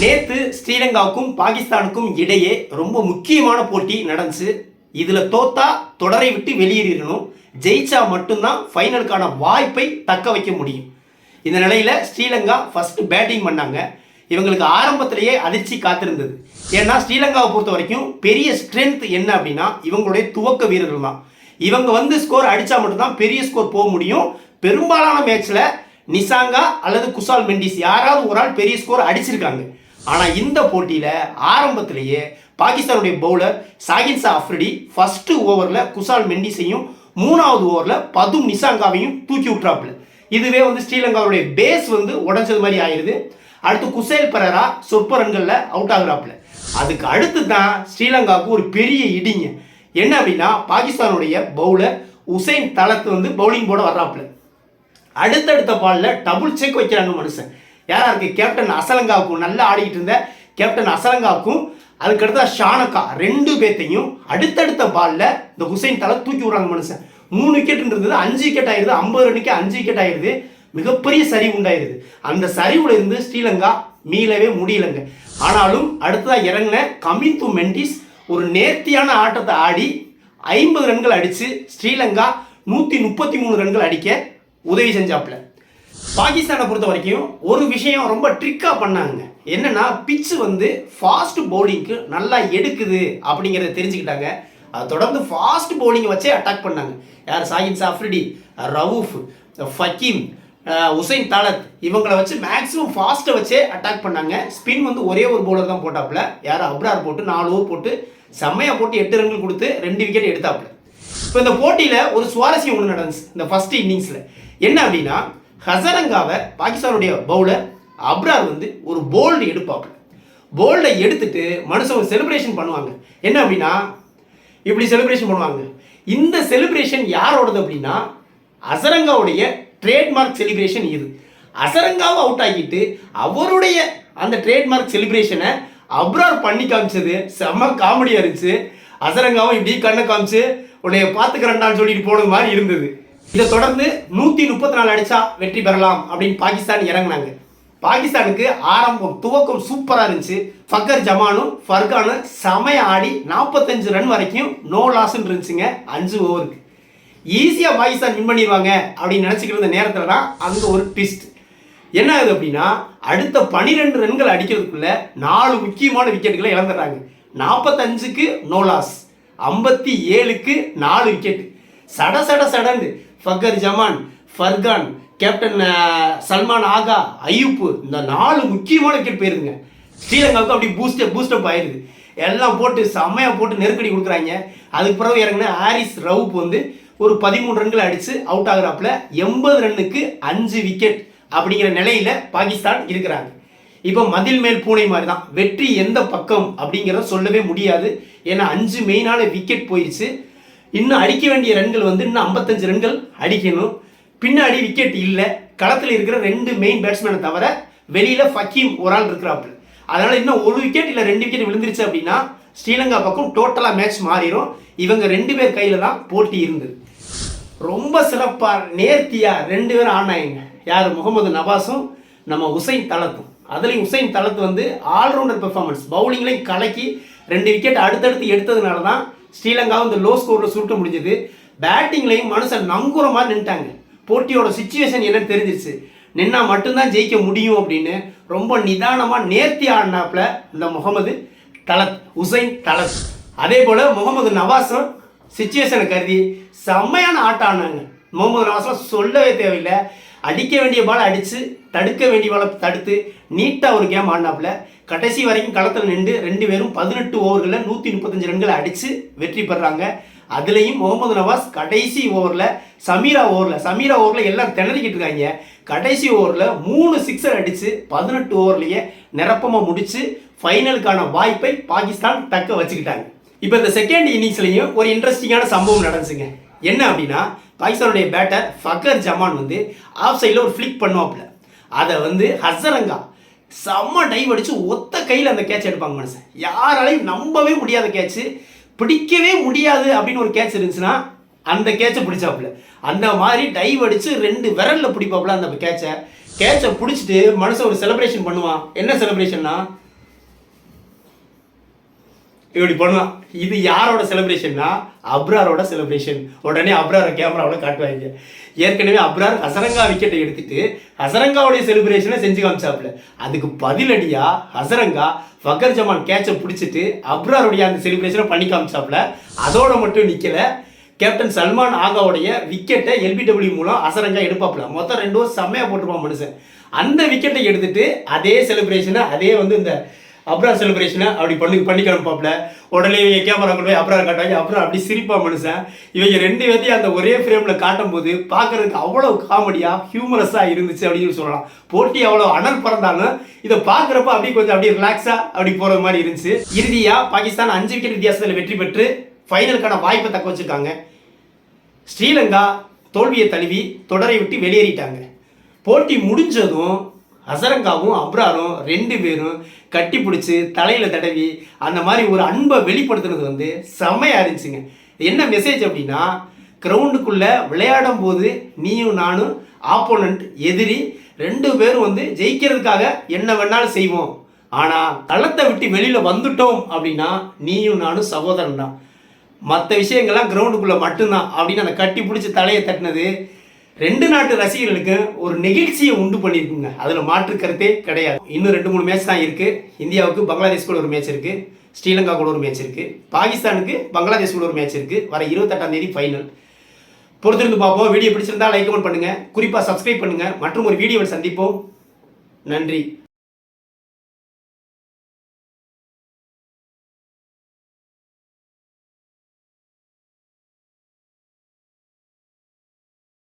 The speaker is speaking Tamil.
நேத்து ஸ்ரீலங்காவுக்கும் பாகிஸ்தானுக்கும் இடையே ரொம்ப முக்கியமான போட்டி நடந்துச்சு. இதில் தோத்தா தொடரை விட்டு வெளியேறிடணும். ஜெயிச்சா மட்டும்தான் ஃபைனலுக்கான வாய்ப்பை தக்க வைக்க முடியும். இந்த நிலையில் ஸ்ரீலங்கா ஃபர்ஸ்ட் பேட்டிங் பண்ணாங்க. இவங்களுக்கு ஆரம்பத்திலேயே அதிர்ச்சி காத்திருந்தது. ஏன்னா ஸ்ரீலங்காவை பொறுத்த வரைக்கும் பெரிய ஸ்ட்ரென்த் என்ன அப்படின்னா இவங்களுடைய துவக்க வீரர்கள் தான். இவங்க வந்து ஸ்கோர் அடித்தா மட்டும்தான் பெரிய ஸ்கோர் போக முடியும். பெரும்பாலான மேட்ச்சில் நிசாங்கா அல்லது குசால் மெண்டிஸ் யாராவது ஒரு ஆள் பெரிய ஸ்கோர் அடிச்சிருக்காங்க. ஆனால் இந்த போட்டியில் ஆரம்பத்திலேயே பாகிஸ்தானுடைய பவுலர் சாகின்சா அஃப்ரிடி ஃபஸ்ட்டு ஓவரில் குசால் மெண்டிஸையும் மூணாவது ஓவரில் பதும் நிசாங்காவையும் தூக்கி விட்றாப்புல இதுவே வந்து ஸ்ரீலங்காவுடைய பேஸ் வந்து உடஞ்சது மாதிரி ஆயிடுது அடுத்து குசேல் பரரா சொற்ப ரன்களில் அவுட் ஆகுறாப்புல. அதுக்கு அடுத்து தான் ஸ்ரீலங்காவுக்கு ஒரு பெரிய இடிங்க. என்ன அப்படின்னா பாகிஸ்தானுடைய பவுலர் உசைன் தளத்து வந்து பவுலிங் போட வர்றாப்புல. அடுத்தடுத்த பாலில் டபுள் செக் வைக்கிறாங்க மனுஷன். யாராக இருக்குது கேப்டன் அசலங்காவுக்கும் நல்லா ஆடிக்கிட்டு இருந்த கேப்டன் அசலங்காவுக்கும் அதுக்கடுத்த ஷானக்கா ரெண்டு பேர்த்தையும் அடுத்தடுத்த பாலில் இந்த ஹுசைன் தலை தூக்கி விடுறாங்க மனுஷன். மூணு விக்கெட் இருந்தது அஞ்சு விக்கெட் ஆயிடுது ஐம்பது ரன்னுக்கு அஞ்சு விக்கெட் ஆயிடுது. மிகப்பெரிய சரிவு உண்டாயிருது. அந்த சரிவுல இருந்து ஸ்ரீலங்கா மீளவே முடியலங்க. ஆனாலும் அடுத்ததாக இறங்கின கமிந்து மெண்டிஸ் ஒரு நேர்த்தியான ஆட்டத்தை ஆடி ஐம்பது ரன்கள் அடித்து ஸ்ரீலங்கா நூற்றி முப்பத்தி மூணு ரன்கள் அடிக்க உதவி செஞ்சாப்புல. பாகிஸ்தானை பொறுத்த வரைக்கும் ஒரு விஷயம் ரொம்ப ட்ரிக்காக பண்ணாங்க. என்னன்னா பிச்சு வந்து ஃபாஸ்ட் பவுலிங்க்கு நல்லா எடுக்குது அப்படிங்கிறத தெரிஞ்சுக்கிட்டாங்க. அதை தொடர்ந்து ஃபாஸ்ட் பவுலிங்கை வச்சே அட்டாக் பண்ணாங்க. யார்? சாகின் சாஃப்ரிடி ரவூஃப் ஃபக்கீம் உசைன் தாலத் இவங்களை வச்சு மேக்ஸிமம் ஃபாஸ்ட்டை வச்சே அட்டாக் பண்ணாங்க. ஸ்பின் வந்து ஒரே ஒரு பவுலர் தான் போட்டாப்புல. யார்? அப்ரார் போட்டு நாலு ஓவர் போட்டு செம்மையாக போட்டு எட்டு ரன்கள் கொடுத்து ரெண்டு விக்கெட் எடுத்தாப்புல. இப்போ இந்த போட்டியில் ஒரு சுவாரஸ்யம் ஒன்று நடந்துச்சு இந்த ஃபஸ்ட் இன்னிங்ஸில் என்ன அப்படின்னா ஹசரங்காவை பாகிஸ்தானுடைய பவுலர் அப்ரார் வந்து ஒரு போல்டு எடுப்பாப்புல போல்டை எடுத்துட்டு மனுஷன் ஒரு செலிப்ரேஷன் பண்ணுவாங்க. என்ன அப்படின்னா இப்படி செலிப்ரேஷன் பண்ணுவாங்க. இந்த செலிப்ரேஷன் யாரோடது அப்படின்னா அசரங்காவுடைய ட்ரேட்மார்க் செலிப்ரேஷன் இது. அசரங்காவை அவுட் ஆக்கிட்டு அவருடைய அந்த ட்ரேட்மார்க் செலிப்ரேஷனை அப்ரார் பண்ணி காமிச்சது. செம்ம காமெடியாக இருந்துச்சு. அசரங்காவும் இப்படி கண்ணை காமிச்சு உன்னைய பார்த்துக்கிறேன்டான்னு சொல்லிட்டு போனது மாதிரி இருந்தது. இதை தொடர்ந்து நூற்றி முப்பத்தி நாலு அடிச்சா வெற்றி பெறலாம் அப்படின்னு பாகிஸ்தான் இறங்குனாங்க. பாகிஸ்தானுக்கு ஆரம்பம் துவக்கம் சூப்பராக இருந்துச்சு. ஃபக்கர் ஜமானும் ஃபர்கானும் செமைய ஆடி நாற்பத்தஞ்சு ரன் வரைக்கும் நோ லாஸ்ன்னு இருந்துச்சுங்க அஞ்சு ஓவருக்கு ஈஸியாக பாகிஸ்தான் வின் பண்ணிடுவாங்க அப்படின்னு நினச்சிக்கிட்டு இருந்த நேரத்தில் தான் அங்கே ஒரு ட்விஸ்ட் என்ன ஆகுது அப்படின்னா அடுத்த பனிரெண்டு ரன்கள் அடிக்கிறதுக்குள்ள நாலு முக்கியமான விக்கெட்டுகளை இழந்துடுறாங்க. நாற்பத்தஞ்சுக்கு நோ லாஸ் ஐம்பத்தி ஏழுக்கு நாலு விக்கெட் சட சட சடன்னு ஃபக்கர் ஜமான் ஃபர்கான் கேப்டன் சல்மான் ஆகா ஐயூப்பு இந்த நாலு முக்கியமான விக்கெட் போயிருதுங்க ஸ்ரீலங்காவுக்கு அப்படி பூஸ்டப் பூஸ்டப் ஆயிருது. எல்லாம் போட்டு செம்மையாக போட்டு நெருக்கடி கொடுக்குறாங்க. அதுக்கு பிறகு இறங்கின ஹாரிஸ் ரவுப் வந்து ஒரு பதிமூணு ரன்கள் அடித்து அவுட் ஆகுறாப்புல எண்பது ரன்னுக்கு அஞ்சு விக்கெட் அப்படிங்கிற நிலையில் பாகிஸ்தான் இருக்கிறாங்க. இப்போ மதில் மேல் பூனை மாதிரி தான் வெற்றி எந்த பக்கம் அப்படிங்கிறத சொல்லவே முடியாது. ஏன்னா அஞ்சு மெயினான விக்கெட் போயிடுச்சு இன்னும் அடிக்க வேண்டிய ரன்கள் வந்து இன்னும் ஐம்பத்தஞ்சு ரன்கள் அடிக்கணும். பின்னாடி விக்கெட் இல்லை. களத்தில் இருக்கிற ரெண்டு மெயின் பேட்ஸ்மேனை தவிர வெளியில் ஃபக்கீம் ஒரு ஆள் இருக்கிறாப்புல. அதனால் இன்னும் ஒரு விக்கெட் இல்லை ரெண்டு விக்கெட் விழுந்துருச்சு அப்படின்னா ஸ்ரீலங்கா பக்கம் டோட்டலாக மேட்ச் மாறிடும் இவங்க ரெண்டு பேர் கையில் தான் போட்டி இருந்தது. ரொம்ப சிறப்பாக நேர்த்தியாக ரெண்டு பேரும் ஆனாங்க யார்? முகமது நவாஸும் நம்ம உசைன் தலத்தும். அதுலேயும் உசைன் தலத்து வந்து ஆல்ரவுண்டர் பெர்ஃபார்மன்ஸ் பவுலிங்லையும் கலக்கி ரெண்டு விக்கெட் அடுத்தடுத்து எடுத்ததுனால தான் ஸ்ரீலங்காவும் இந்த லோ ஸ்கோரில் சுருட்ட முடிஞ்சது. பேட்டிங்லையும் மனுஷன் நங்குற மாதிரி நின்ட்டாங்க போட்டியோட சுச்சுவேஷன் என்னன்னு தெரிஞ்சிருச்சு. நின்னா மட்டும்தான் ஜெயிக்க முடியும் அப்படின்னு ரொம்ப நிதானமாக நேர்த்தி ஆடினாப்புல இந்த முகமது தலத் உசைன் தலத். அதே போல் முகமது நவாஸும் சுச்சுவேஷனை கருதி செம்மையான ஆட்டம் ஆனாங்க முகமது நவாஸ்லாம் சொல்லவே தேவையில்லை. அடிக்க வேண்டிய பாலை அடித்து தடுக்க வேண்டிய பாலை தடுத்து நீட்டாக ஒரு கேம் ஆடினாப்புல. கடைசி வரைக்கும் களத்தில் நின்று ரெண்டு பேரும் பதினெட்டு ஓவர்களில் நூற்றி முப்பத்தஞ்சு ரன்களை அடித்து வெற்றி பெறாங்க. அதுலேயும் முகமது நவாஸ் கடைசி ஓவரில் சமீரா ஓவரில் சமீரா ஓவரில் எல்லாம் திணறிக்கிட்டு இருக்காங்க. கடைசி ஓவரில் மூணு சிக்ஸர் அடித்து பதினெட்டு ஓவர்லேயே நிரப்பமாக முடித்து ஃபைனலுக்கான வாய்ப்பை பாகிஸ்தான் தக்க வச்சுக்கிட்டாங்க. இப்போ இந்த செகண்ட் இன்னிங்ஸ்லையும் ஒரு இன்ட்ரெஸ்டிங்கான சம்பவம் நடந்துச்சுங்க. என்ன அப்படின்னா பாகிஸ்தானுடைய பேட்டர் ஃபக்கர் ஜமான் வந்து ஆஃப் சைடில் ஒரு ஃப்ளிக் பண்ணுவாப்புல. அதை வந்து ஹசரங்கா செம்ம டைவ் அடித்து ஒத்த கையில் அந்த கேட்ச் எடுப்பாங்க மனுஷன். யாராலையும் நம்பவே முடியாத கேட்ச் பிடிக்கவே முடியாது அப்படின்னு ஒரு கேட்ச் இருந்துச்சுன்னா அந்த கேட்சை பிடிச்சாப்புல. அந்த மாதிரி டைவ் அடித்து ரெண்டு விரலில் பிடிப்பாப்புல அந்த கேட்சை கேட்சை பிடிச்சிட்டு மனுஷன் ஒரு செலிப்ரேஷன் பண்ணுவான். என்ன செலிப்ரேஷன்னா இப்படி பண்ணுவான். இது யாரோட செலிப்ரேஷன்னா அப்ராரோட செலிப்ரேஷன் உடனே அப்ராரை கேமராவில் காட்டுவாங்க. ஏற்கனவே அப்ரார் ஹசரங்கா விக்கெட்டை எடுத்துட்டு ஹசரங்காவுடைய செலிப்ரேஷனை செஞ்சு காமிச்சாப்புல. அதுக்கு பதிலடியா ஹசரங்கா ஃபக்கர் ஜமான் கேட்சை பிடிச்சிட்டு அப்ராருடைய அந்த செலிப்ரேஷனை பண்ணி காமிச்சாப்புல. அதோட மட்டும் நிக்கல. கேப்டன் சல்மான் ஆகாவுடைய விக்கெட்டை எல்பிடபிள்யூ மூலம் அசரங்கா எடுப்பாப்புல. மொத்தம் ரெண்டு வருஷம் செம்மையா போட்டிருப்பான் மனுஷன். அந்த விக்கெட்டை எடுத்துட்டு அதே செலிப்ரேஷனை அதே வந்து இந்த அப்ரா செலிப்ரேஷனை அப்படி பண்ணி பண்ணி காமிப்பாப்புல உடனே இவங்க கேமரா கொண்டு போய் அப்ரார் காட்டாங்க அப்புறம் அப்படி சிரிப்பா மனுஷன். இவங்க ரெண்டு பேர்த்தையும் அந்த ஒரே ஃப்ரேம்ல காட்டும் போது பார்க்கறதுக்கு அவ்வளவு காமெடியா ஹியூமரஸா இருந்துச்சு அப்படின்னு சொல்லலாம். போட்டி அவ்வளவு அனல் பறந்தாலும் இதை பார்க்குறப்ப அப்படியே கொஞ்சம் அப்படியே ரிலாக்ஸா அப்படி போகிற மாதிரி இருந்துச்சு. இறுதியா பாகிஸ்தான் அஞ்சு விக்கெட் வித்தியாசத்தில் வெற்றி பெற்று ஃபைனலுக்கான வாய்ப்பை தக்க வச்சிருக்காங்க. ஸ்ரீலங்கா தோல்வியை தழுவி தொடரை விட்டு வெளியேறிட்டாங்க. போட்டி முடிஞ்சதும் அசரங்காவும் அப்ராரும் ரெண்டு பேரும் கட்டி பிடிச்சி தலையில் தடவி அந்த மாதிரி ஒரு அன்பை வெளிப்படுத்துனது வந்து செம்மையாக இருந்துச்சுங்க. என்ன மெசேஜ் அப்படின்னா கிரவுண்டுக்குள்ளே விளையாடும் போது நீயும் நானும் ஆப்போனண்ட் எதிரி ரெண்டு பேரும் வந்து ஜெயிக்கிறதுக்காக என்ன வேணாலும் செய்வோம். ஆனால் களத்தை விட்டு வெளியில் வந்துட்டோம் அப்படின்னா நீயும் நானும் சகோதரன் தான் மற்ற விஷயங்கள்லாம் கிரவுண்டுக்குள்ளே மட்டும்தான் அப்படின்னு அந்த கட்டி பிடிச்சி தலையை தட்டினது ரெண்டு நாட்டு ரசிகர்களுக்கு ஒரு நெகிழ்ச்சியை உண்டு பண்ணியிருக்குங்க. அதில் மாற்று கருத்தே கிடையாது. இன்னும் ரெண்டு மூணு மேட்ச் தான் இருக்குது இந்தியாவுக்கு பங்களாதேஷ் கூட ஒரு மேட்ச் இருக்குது ஸ்ரீலங்கா கூட ஒரு மேட்ச் இருக்குது பாகிஸ்தானுக்கு பங்களாதேஷ் கூட ஒரு மேட்ச் இருக்குது வர இருபத்தெட்டாம் தேதி ஃபைனல் பொறுத்திருந்து பார்ப்போம். வீடியோ பிடிச்சிருந்தா லைக் கமெண்ட் பண்ணுங்கள் குறிப்பாக சப்ஸ்கிரைப் பண்ணுங்கள் மற்றும் ஒரு வீடியோவில் சந்திப்போம். நன்றி.